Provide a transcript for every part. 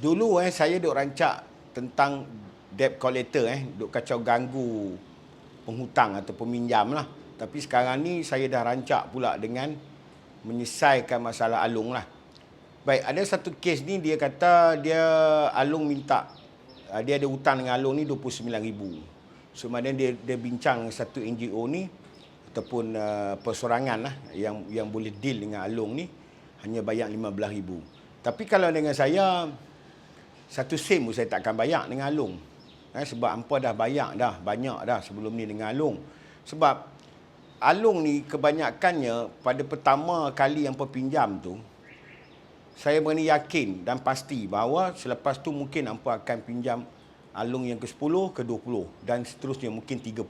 dulu eh saya duk rancak tentang debt collector eh duk kacau ganggu penghutang atau peminjam lah. Tapi sekarang ni saya dah rancak pula dengan menyelesaikan masalah Alung lah. Baik ada satu kes ni dia kata dia Alung minta ah, dia ada hutang dengan Alung ni 29000 so dia dia bincang dengan satu NGO ni ataupun uh, persorangan lah yang yang boleh deal dengan Alung ni hanya bayar 15000 tapi kalau dengan saya satu sen pun saya takkan bayar dengan Alung. Eh, sebab hampa dah bayar dah banyak dah sebelum ni dengan Alung. Sebab Alung ni kebanyakannya pada pertama kali hampa pinjam tu saya berani yakin dan pasti bahawa selepas tu mungkin hampa akan pinjam Alung yang ke-10, ke-20 dan seterusnya mungkin 30.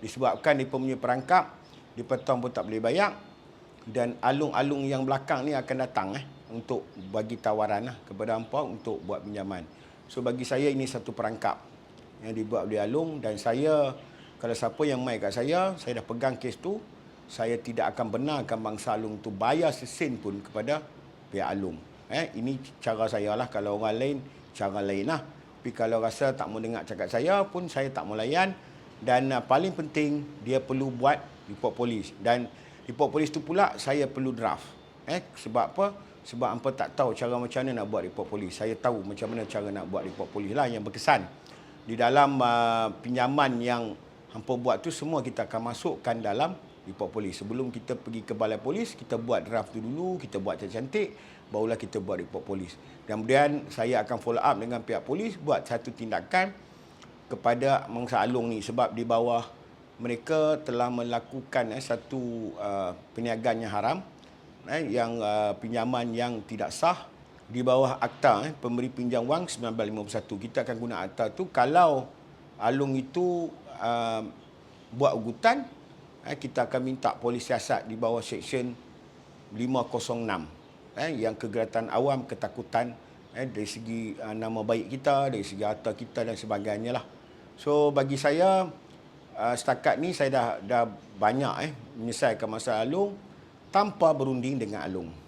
Disebabkan dia punya perangkap di petang pun tak boleh bayar dan alung-alung yang belakang ni akan datang eh untuk bagi tawaran lah kepada hampa untuk buat pinjaman. So bagi saya ini satu perangkap yang dibuat oleh Alung dan saya kalau siapa yang mai kat saya, saya dah pegang kes tu, saya tidak akan benarkan bangsa Alung tu bayar sesen pun kepada pihak Alung. Eh, ini cara saya lah. Kalau orang lain, cara lain lah. Tapi kalau rasa tak mau dengar cakap saya pun, saya tak mau layan. Dan uh, paling penting, dia perlu buat report polis. Dan report polis tu pula, saya perlu draft. Eh, sebab apa? Sebab hampa tak tahu cara macam mana nak buat report polis. Saya tahu macam mana cara nak buat report polis lah yang berkesan. Di dalam uh, pinjaman yang hampa buat tu semua kita akan masukkan dalam report polis. Sebelum kita pergi ke balai polis, kita buat draft tu dulu, kita buat cantik-cantik, barulah kita buat report polis. Dan kemudian saya akan follow up dengan pihak polis buat satu tindakan kepada Mangsa Alung ni sebab di bawah mereka telah melakukan eh, satu uh, perniagaan yang haram eh, yang uh, pinjaman yang tidak sah di bawah akta eh, pemberi pinjam wang 1951 kita akan guna akta tu kalau alung itu uh, buat ugutan eh, kita akan minta polis siasat di bawah seksyen 506 eh, yang kegiatan awam ketakutan eh, dari segi uh, nama baik kita dari segi harta kita dan sebagainya lah. So bagi saya uh, setakat ni saya dah dah banyak eh menyelesaikan masalah alung tanpa berunding dengan Alung.